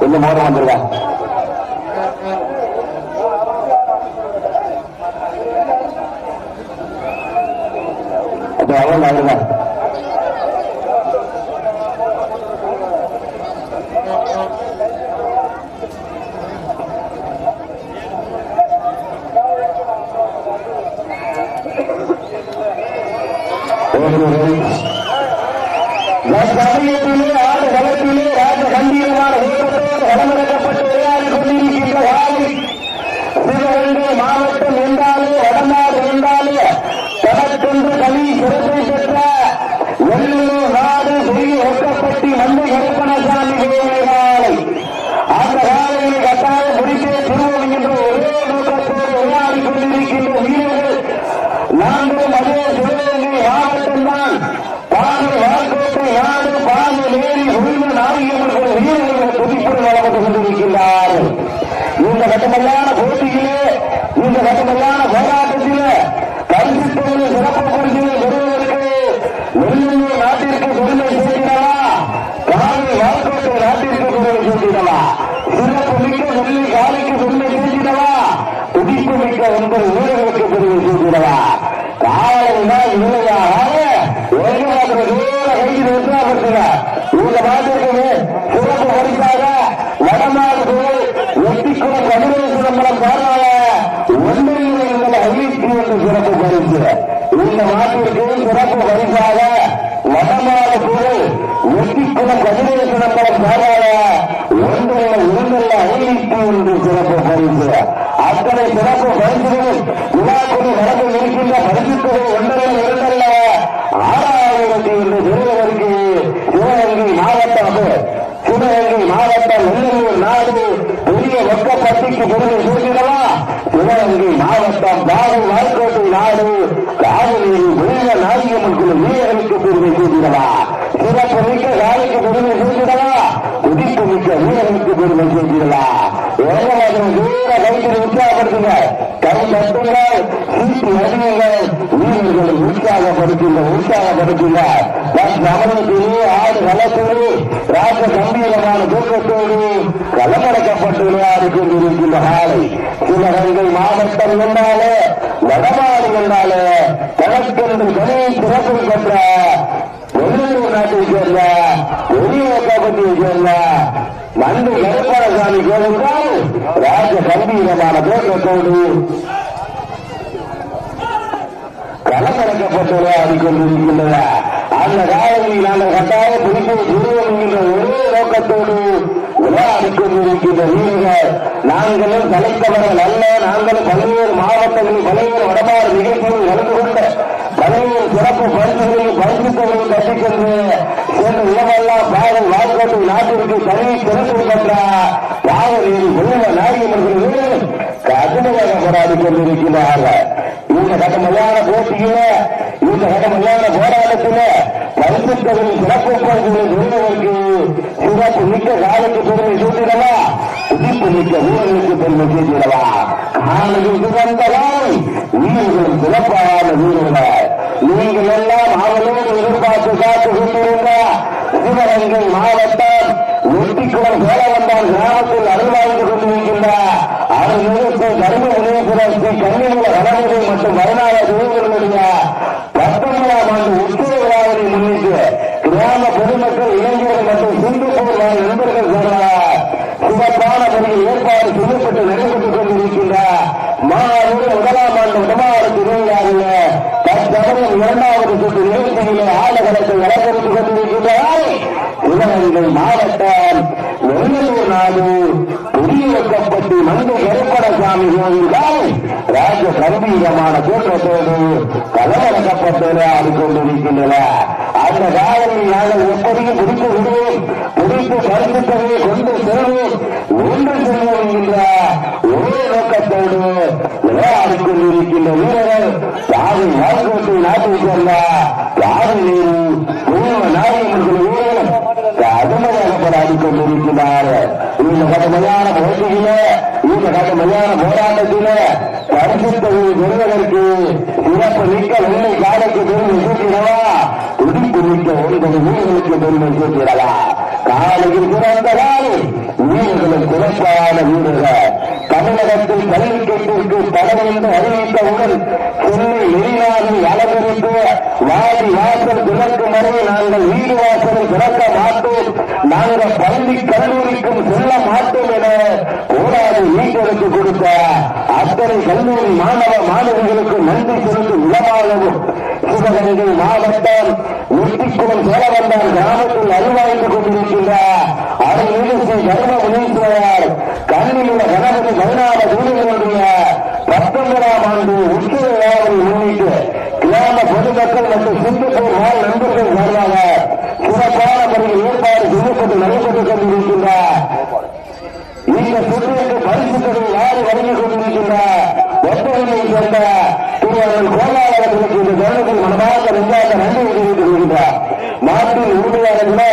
கொஞ்சம் மோரம் அப்ப அவங்க அவருங்க சமயத்திலே ஆடு களத்திலே ராஜ கம்பீரமான ஊக்கத்தோடு களமிறக்கப்பட்டு விளையாடி கொண்டிருக்கின்ற வாரி சிவகங்கை மாவட்டம் என்றாலே வடநாடு என்றாலே தனக்கென்று தனி சிறப்பை பெற்ற நாடு பெரிய மந்தை கருப்பணசாமி அந்த கட்டாய திருவோம் என்ற ஒரே நோக்கத்தோடு விளையாடி கொண்டிருக்கின்ற வீரர்கள் அதே சிவகங்கை நாடு நேரி வீரர்கள். துதிப்புடன் வளர்ந்து கொண்டிருக்கின்றார் இந்த கட்டமையான போட்டியிலே இந்த கட்டமையான போராட்டத்திலே கல்வித்துறையை சிறப்பு பரிசிலை பெறுவதற்கு வெள்ளூர் நாட்டிற்கு பெருமை சேர்க்கிறவா? காலை வாழ்க்கை நாட்டிற்கு பெருமை சேர்க்கிறவா? சிறப்பு மிக்க வெள்ளி காலைக்கு பெருமை சேர்க்கிறவா? துடிப்பு மிக்க ஒன்பது வீரர்களுக்கு பெருமை சேர்க்கிறவா? காலைனா இல்லையாக ஏகமாத்திர தூர கையில் உற்சாகப்படுத்துங்க இந்த மாதத்துக்கு சிறப்பு பரிசாக வடநாடு புகழ் வெட்டிக்குளம் சிதம்பரம் காரணால ஒன்றில் உள்ள அறிவிப்பு என்று சிறப்பு பரிசு. இந்த மாட்டிற்கு சிறப்பு பரிசாக வடநாடு புகழ் வெட்டிக்குளம் சிதம்பரம் காரணால ஒன்றில் இருந்துள்ள அறிவிப்பு என்று சிறப்பு பரிசு. அத்தனை சிறப்பு பரிசுகளும் விழாக்குடி நடத்த இருக்கின்ற பரிசுத்தொகை ஒன்றரை இரண்டல்ல ஆறாயிரத்தி ஒன்று பெறுவதற்கு சிவகங்கை மாவட்டம் சிவகங்கை மாவட்டம் வெள்ளூர் நாடு பெரிய ஒக்கப்பட்டிக்கு பெருமை சேர்க்கிறவா சிவகங்கை மாவட்டம் பாபு வாய்க்கோட்டை நாடு. காவிரி வெள்ள நாயகமன் குழு வீரர்களுக்கு பெருமை சேர்க்கிறவா சிறப்பு மிக்க காலைக்கு பெருமை சேர்க்கிறவா துடிப்பு மிக்க வீரர்களுக்கு பெருமை சேர்க்கிறவா ஏகமாதிரி தூர கைத்தில் உற்சாகப்படுத்துங்க கை தட்டுங்கள். சீட்டு அடியுங்கள் வீரர்களை உற்சாகப்படுத்துங்க உற்சாகப்படுத்துங்க கவனத்திலே ஆடு களத்தோடு கம்பீரமான தூக்கத்தோடு களமடக்கப்பட்டு விளையாடி கொண்டிருக்கின்ற ஆலை சிவகங்கை மாவட்டம் என்றாலே வடமாடு என்றாலே தனக்கென்று தனி சிறப்பு பெற்ற வெளியூர் நாட்டை சேர்ந்த பெரிய ஒக்கப்பட்டியை சேர்ந்த மண்டு கருப்பரசாமி கோவிந்தால் ராஜ கம்பீரமான தோற்றத்தோடு களமிறக்கப்பட்டு விளையாடி கொண்டிருக்கின்றன அந்த காலங்களில் நாங்கள் கட்டாய பிடிப்பு துருவம் என்கின்ற ஒரே நோக்கத்தோடு விளையாடி கொண்டிருக்கின்ற வீரர்கள் நாங்களும் தலைத்தவர்கள் அல்ல நாங்களும் பல்வேறு மாவட்டங்களில் பல்வேறு வடமாறு நிகழ்ச்சிகளில் கலந்து கொண்ட பல்வேறு சிறப்பு பரிசுகளையும் பரிசுத்தவர்கள் கட்டிக்கொண்டு சென்று இடமெல்லாம் பாடல் வாழ்க்கை நாட்டிற்கு தனி சிறப்பு பெற்ற பாவலில் உள்ள நாயகர்கள் கடுமையாக போராடி கொண்டிருக்கிறார்கள் இந்த கட்டமையான போட்டியில இந்த கட்டமையான போராட்டத்தில பரிசுத்தவர்கள் சிறப்பு பரிசுகளை விரும்புவதற்கு சிறப்பு மிக்க காலுக்கு பெருமை சூட்டிடவா? துடிப்பு மிக்க வீரர்களுக்கு பெருமை சூட்டிடவா? காலையில் சிறந்தவாய் வீரர்களும் சிறப்பான வீரர்கள் நீங்கள் எல்லாம் அவளோடு எதிர்பார்த்து காத்து கொண்டிருந்த சிவகங்கை மாவட்ட கம்பீரமான கூட்டத்தோடு கலவரக்கப்பட்டு ஆடிக்கொண்டிருக்கின்றன. அந்த காலையில் நாங்கள் எப்படியும் பிடித்து விடுவோம் பிடித்து பரிசுத்தவை கொண்டு செல்வோம். ஒன்று செல்வோம் என்கின்ற ஒரே நோக்கத்தோடு விளையாடிக்கொண்டிருக்கின்ற வீரர்கள் யாரை வாழ்க்கை நாட்டில் சேர்ந்த யாரை பூர்வ நாயகர்கள் வீரர்கள் கடுமையாக போராடி இந்த கடுமையான போட்டியிலே இந்த கடுமையான போராட்டத்தில் பெறுவதற்கு இறப்பு மிக்க வெள்ளை காலைக்கு பெருமை சூட்டிடவா? துடிப்பு மிக்க ஒன்பது வீடுகளுக்கு பெருமை சூட்டிடவா? காலையில் பிறந்த வீடுகளும் வீரர்கள் வீடுகள். தமிழகத்தில் கல்வி ஜல்லிக்கட்டிற்கு தடை என்று அறிவித்தவுடன் சென்னை மெரினாவில் அலங்கரித்து வாடி வாசல் திறக்கும் வரை நாங்கள் வீடு வாசலை திறக்க மாட்டோம். நாங்கள் பள்ளி கல்லூரிக்கும் செல்ல மாட்டோம் என போராடி வீட்டெடுத்து கொடுத்த அத்தனை கல்லூரி மாணவர்கள் சிறந்து உலமாகவும் செலுத்தும் விதமாகவும் சிவகங்கை மாவட்டம் வெட்டிக்குளம் சேலவந்தான் கிராமத்தில் அறிவாய்ந்து கொண்டிருக்கின்ற அருள்மிகு ஸ்ரீ தர்ம முனீஸ்வரர் கண்ணில் உள்ள கணபதி பதினாறு நன்றி தெரிவித்துக் கொள்கின்றார் நாட்டின் உறுதியாளர்களே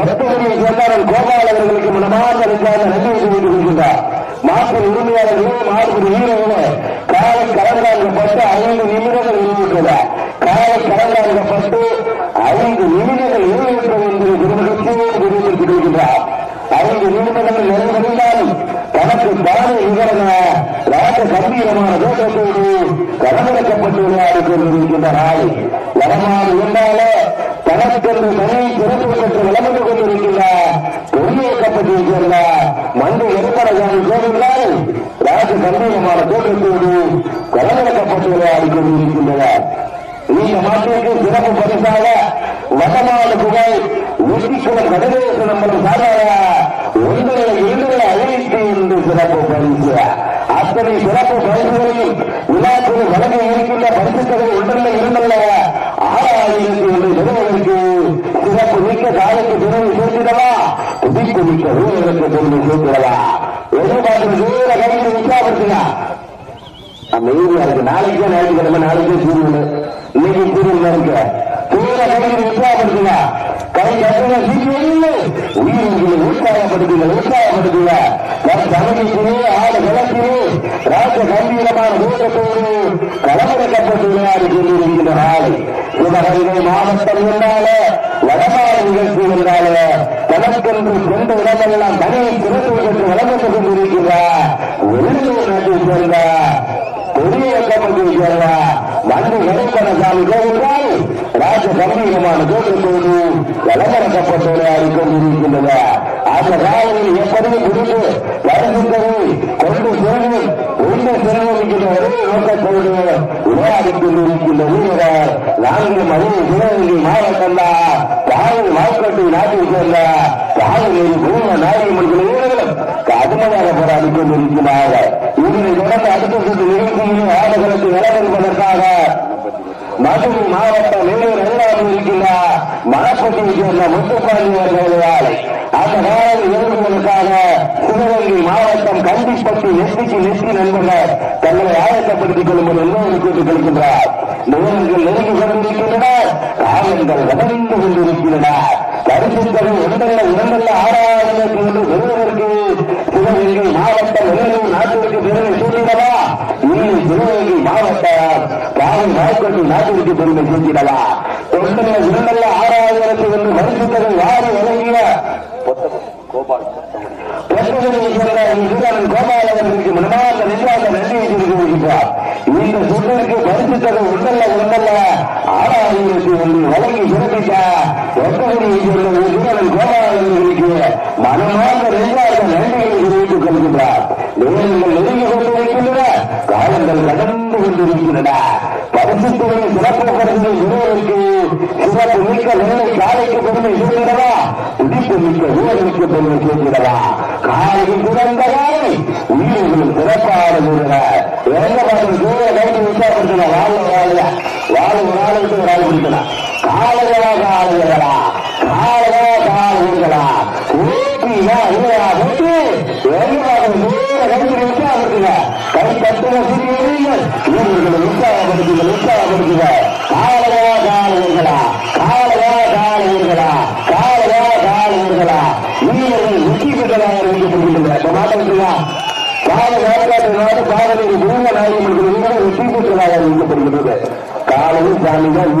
ஒத்தவனை சேர்ந்தவன் கோபாலவர்களுக்கு மனமாக நெஞ்சாக நன்றி தெரிவித்துக் கொள்கின்றார் மாட்டின் உரிமையாளர்களே மாட்டு வீரர்களே காலை கலந்தாங்கப்பட்டு ஐந்து நிமிடங்கள் நிறைவேற்றத காலை கலந்தாங்கப்பட்டு ஐந்து நிமிடங்கள் நிறைவேற்றது என்பதை திருமணத்தோடு தெரிவித்துக் கொள்கின்றார். ஐந்து நிமிடங்கள் நிறைவடைந்தாலும் தனக்கு தானே விவரண ராஜ கம்பீரமான தோற்றத்தோடு கலந்துரைக்கப்பட்டு விளையாடி கொண்டிருக்கின்ற நாள் வடமாறு இருந்தால தனக்கென்று தனி சிறப்பு பெற்று விளம்பரம் கொண்டிருக்கின்ற பொறியேற்கப்பட்டு சேர்ந்த மண்டு எடப்பாடி கோவிலால் ராஜ கம்பீரமான தோற்றத்தோடு கலந்துரைக்கப்பட்டு விளையாடி கொண்டிருக்கின்றனர் இந்த மாட்டிற்கு சிறப்பு பரிசாக வடமாடு புகழ் உச்சிக்குளம் கடலேசு நம்பர் சாதாரண ஒன்றை இரண்டு ஐந்து என்று சிறப்பு பரிசு. அத்தனை சிறப்பு பரிசுகளையும் விழாக்கள் வழங்க இருக்கின்ற பரிசுகளை ஒன்றல்ல இரண்டல்ல ஆறாயிரத்தி ஒன்று பெறுவதற்கு சிறப்பு மிக்க காலைக்கு பெருமை சேர்த்திடவா புதிப்பு மிக்க ஊழலுக்கு பெருமை சேர்த்திடவா எதிர்பார்த்து அமைதியா இருக்கு. நாளைக்கே ஞாயிற்றுக்கிழமை நாளைக்கே தீர்வு இன்னைக்கு தீர்வு இருக்க. கை கட்டுங்க சீக்கிரம் உயிர்களை உற்சாகப்படுத்துங்க உற்சாகப்படுத்துங்க சமயத்திலே ராஜ கம்பீரமான தூக்கத்தோடு களமிறக்கப்பட்டு விளையாடி கொண்டிருக்கின்ற நாளை சிவகங்கை மாவட்டம் என்றால வடமாறு நிகழ்ச்சி என்றால தனக்கென்று சென்ற இடமெல்லாம் தனியை சிறப்பு பெற்று வழங்கப்பட்டு கொண்டிருக்கிறார் வெளியூர் நாட்டை சேர்ந்த பெரிய கம்பெனி சேர்ந்த மண்டு கணேசனசாமி கோவில்கள் ராஜ கம்பீரமான தோற்றத்தோடு விளம்பரக்கப்பட்டு விளையாடி கொண்டிருக்கின்றன அந்த காலையில் எப்படியும் குறித்து வருகின்றது கொண்டு செல்வம் உண்மை செல்வமிக்கின்ற ஒரே நோக்கத்தோடு விளையாடி கொண்டிருக்கின்ற ஊழியர் நான்கு மணி சிவகங்கை மாவட்டம் காவல் மாவட்டத்தை நாட்டில் சேர்ந்த காவல் பூம நாயகமன் வீரர்களும் கடுமையாக போராடி கொண்டிருக்கிறார்கள். இதனை தொடர்ந்து அடுத்த சுற்று நிகழ்ச்சியில் ஆடுகளத்தை நிலவருவதற்காக மதுரை மாவட்டம் வேலூர் இரண்டாவது இருக்கின்ற மணப்பட்டியை சேர்ந்த முத்துப்பாண்டி அவர்களால் அந்த நேரம் எதிர்ப்பதற்காக சிவகங்கை மாவட்டம் கண்டிப்பட்டி நெத்திக்கு நெத்தி நண்பர்கள் தங்களை ஆயத்தப்படுத்திக் கொள்ளும்போது எல்லோரும் கேட்டுக் கொள்கின்றார். நேரங்கள் நெருங்கி கொண்டிருக்கின்றன காலங்கள் வளர்ந்து கொண்டிருக்கின்றன கருத்துக்கள் ஒன்றல்ல இரண்டல்ல ஆறாயிரத்தி ஒன்று பெறுவதற்கு சிவகங்கை மாவட்டம் வெள்ளலூர் நாட்டிற்கு பெருமை சூட்டிடவா இல்லை சிவகங்கை மாவட்டம் காவல் நாய்க்கட்டி நாட்டிற்கு பெருமை சூட்டிடவா கொண்டு இரண்டல்ல ஆறாயிரத்தி ஒன்று பரிசுத்தவை யாரும் வழங்கிய கோபால் மனமார்ந்த நன்றியை தெரிவிக்கின்றார் இந்த பரிசு தொகை ஆறாயிரத்தி ஒன்று வழங்கி சிறப்பித்த சேர்ந்த மனமார்ந்த நன்றியை தெரிவித்துக் கொள்கின்றார் நேரங்கள் காலங்கள் கடந்து கொண்டிருக்கின்றன. பரிசு சிறப்பு பரிசு வீரருக்கு சிறப்பு மிக்க வெள்ளை காலைக்கு பெருமை சேர்க்கிறதா? உடிப்பு மிக்க ஊழலுக்கு பெருமை சேர்க்கிறதா? காலையில் சிறந்த காலை உயிர்களும் சிறப்பான வீரர் வீரர்களை உற்சாகப்படுத்துங்க உற்சாகப்படுத்துங்க காலையா கால காலையா காலைகளா காலையா காலைகளா வீரர்கள் வெற்றி பெற்றதாக அறிவிக்கப்படுகின்றன இப்ப மாட்டா கால வேலைக்காட்டு காவலில் பூம நாயகம் வெற்றி பெற்றதாக அறிவிக்கப்படுகிறது காலையில் சாமி தான்